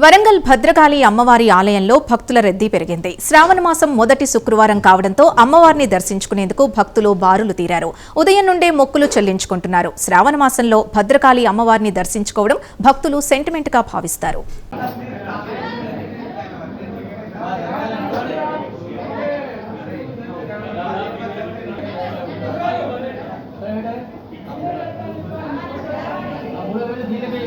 వరంగల్ భద్రకాళి అమ్మవారి ఆలయంలో భక్తుల రద్దీ పెరిగింది. శ్రావణ మాసం మొదటి శుక్రవారం కావడంతో అమ్మవారిని దర్శించుకునేందుకు భక్తులు బారులు తీరారు. ఉదయం నుండే మొక్కులు చెల్లించుకుంటున్నారు. శ్రావణ మాసంలో భద్రకాళి అమ్మవారిని దర్శించుకోవడం భక్తులు సెంటిమెంట్గా భావిస్తారు.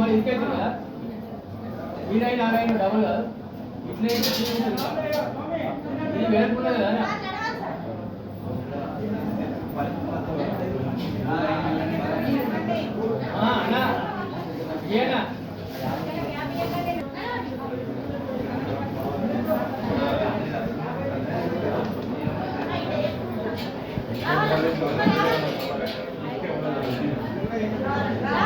మరి వీరై నారాయణ డబుల్. కాదు ఇట్లే కదా. ఇది వేరుకున్నది కదా ఆ,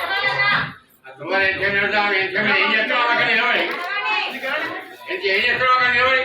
ఏం చేస్తున్నావు? ఏం చేస్తున్నావు? ఏం చేస్తున్నావు అక్కడ నిలబడి? ఏం చే- ఏం చేస్తున్నావు అక్కడ నిలబడి?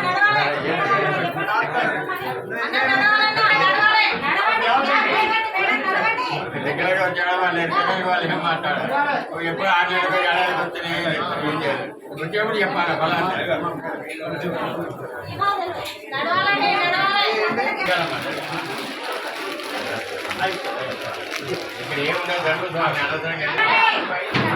నడవండి దగ్గరగా వచ్చాడా వాళ్ళు ఎక్కడికి వాళ్ళు ఏం మాట్లాడారు నువ్వు ఎప్పుడు ఆటలకు ఏడాదికి వచ్చినాయి ఏం చేయాలి వచ్చేప్పుడు చెప్పాలి ఫలానా నడవాలండి నడవాలి ఇక్కడ ఏముండదు దండు స్వామి